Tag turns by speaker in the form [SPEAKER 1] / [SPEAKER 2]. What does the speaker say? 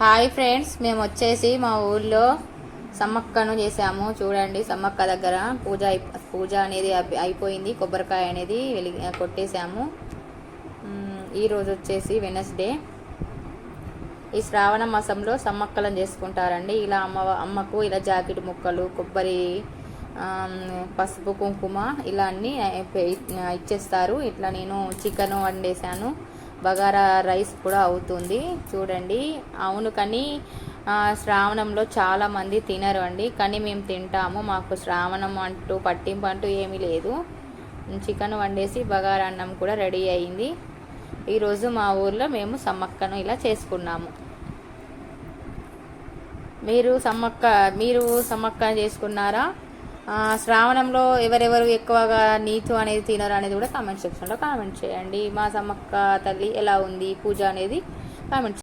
[SPEAKER 1] Hi friends మేము వచ్చేసి మా ఊళ్ళో సమ్మక్కను చేసాము చూడండి సమ్మక్క దగ్గర పూజ పూజ అనేది అయిపోయింది. కొబ్బరికాయ అనేది వెలి కొట్టేశాము. ఈరోజు వచ్చేసి వెనస్డే. ఈ శ్రావణ మాసంలో సమ్మక్కలను చేసుకుంటారండి. ఇలా అమ్మ అమ్మకు ఇలా జాకెట్ ముక్కలు కొబ్బరి పసుపు కుంకుమ ఇలా అన్నీ ఇచ్చేస్తారు. ఇట్లా నేను చికెన్ వండేసాను బగారా రైస్ కూడా అవుతుంది. చూడండి. అవును కానీ శ్రావణంలో చాలామంది తినరు అండి. కానీ మేము తింటాము. మాకు శ్రావణం అంటూ పట్టింపు అంటూ ఏమీ లేదు. చికెన్ వండేసి బగారా అన్నం కూడా రెడీ అయింది. ఈరోజు మా ఊర్లో మేము సమ్మక్కను ఇలా చేసుకున్నాము. మీరు సమ్మక్క మీరు సమ్మక్క చేసుకున్నారా? శ్రావణంలో ఎవరెవరు ఎక్కువగా నీచు అనేది తినరు అనేది కూడా కామెంట్ సెక్షన్లో కామెంట్ చేయండి. మా సమ్మక్క తల్లి ఎలా ఉంది? పూజ అనేది కామెంట్